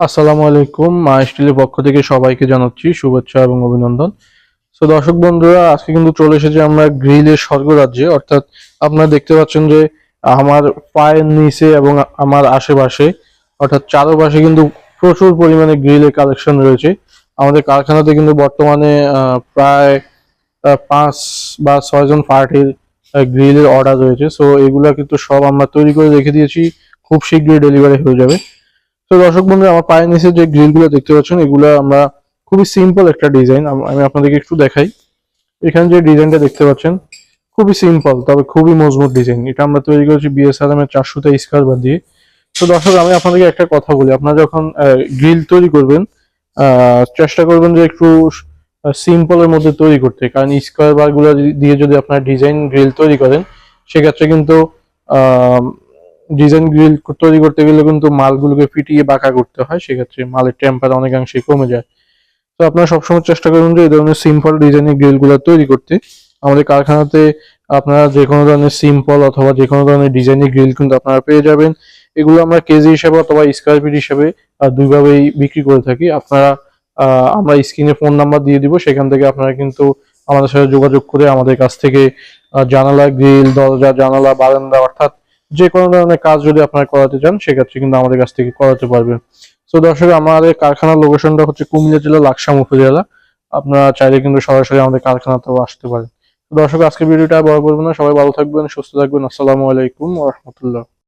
আসসালামু আলাইকুম, মা স্টিলের পক্ষ থেকে সবাইকে জানাচ্ছি শুভেচ্ছা এবং অভিনন্দন। তো দর্শক বন্ধুরা, আজকে কিন্তু চলে এসেছে আমরা গ্রিলের স্বর্গরাজ্যে। অর্থাৎ আপনারা দেখতে পাচ্ছেন যে আমার পায়ের নিচে এবং আমার আশেপাশে, অর্থাৎ চারপাশে কিন্তু প্রচুর পরিমাণে গ্রিলের কালেকশন রয়েছে। আমাদের কারখানাতে কিন্তু বর্তমানে প্রায় পাঁচ বা ছয়জন পার্টির গ্রিলের অর্ডার রয়েছে। সো এগুলা কিন্তু সব আমরা তৈরি করে রেখে দিয়েছি। খুব শীঘ্রই ডেলিভারি হয়ে যাবে। তো দর্শক বন্ধু আমার পায়ের নিচে যে গ্রিলগুলো দেখতে পাচ্ছেন, এগুলো আমরা খুবই সিম্পল একটা ডিজাইন আমি আপনাদেরকে একটু দেখাই। এখানে যে ডিজাইনটা দেখতে পাচ্ছেন, খুবই সিম্পল তবে খুবই মজবুত ডিজাইন এটা আমরা তৈরি করেছি বিএসআরএম এর চারশোটা বার দিয়ে। তো, দর্শক, আমি আপনাদেরকে একটা কথা বলি। আপনারা যখন গ্রিল তৈরি করবেন চেষ্টা করবেন যে একটু সিম্পলের মধ্যে তৈরি করতে। কারণ স্কোয়ার বারগুলো দিয়ে যদি আপনার ডিজাইন গ্রিল তৈরি করেন, সেক্ষেত্রে কিন্তু ডিজাইন গ্রিল তৈরি করতে গেলে কিন্তু মালগুলোকে ফিটিয়ে বাঁকা করতে হয়, সেক্ষেত্রে মালের টেম্পার অনেকাংশে কমে যায়। তো আপনারা সবসময় চেষ্টা করুন যে এই ধরনের সিম্পল ডিজাইনের গ্রিলগুলো তৈরি করতে। আমাদের কারখানাতে আপনারা যে কোনো ধরনের সিম্পল অথবা যে কোনো ধরনের ডিজাইনের গ্রিল কিন্তু আপনারা পেয়ে যাবেন। এগুলো আমরা কেজি হিসাবে অথবা স্কোয়ার ফিট হিসেবে দুইভাবেই বিক্রি করে থাকি। আপনারা আমরা স্ক্রিনে ফোন নাম্বার দিয়ে দিব, সেখান থেকে আপনারা কিন্তু আমাদের সাথে যোগাযোগ করে আমাদের কাছ থেকে জানালা, গ্রিল, দরজা, জানালা, বারান্দা অর্থাৎ যে কোনো ধরনের কাজ যদি আপনারা করাতে চান, সেক্ষেত্রে কিন্তু আমাদের কাছ থেকে করাতে পারবেন তো দর্শক, আমাদের কারখানার লোকেশনটা হচ্ছে কুমিল্লা জেলা লাকসাম উপজেলা। আপনারা চাইলে কিন্তু সরাসরি আমাদের কারখানাতেও আসতে পারেন। দর্শক আজকে ভিডিওটা বড় করব না। সবাই ভালো থাকবেন, সুস্থ থাকবেন। আসসালামু আলাইকুম রহমতুল্লাহ।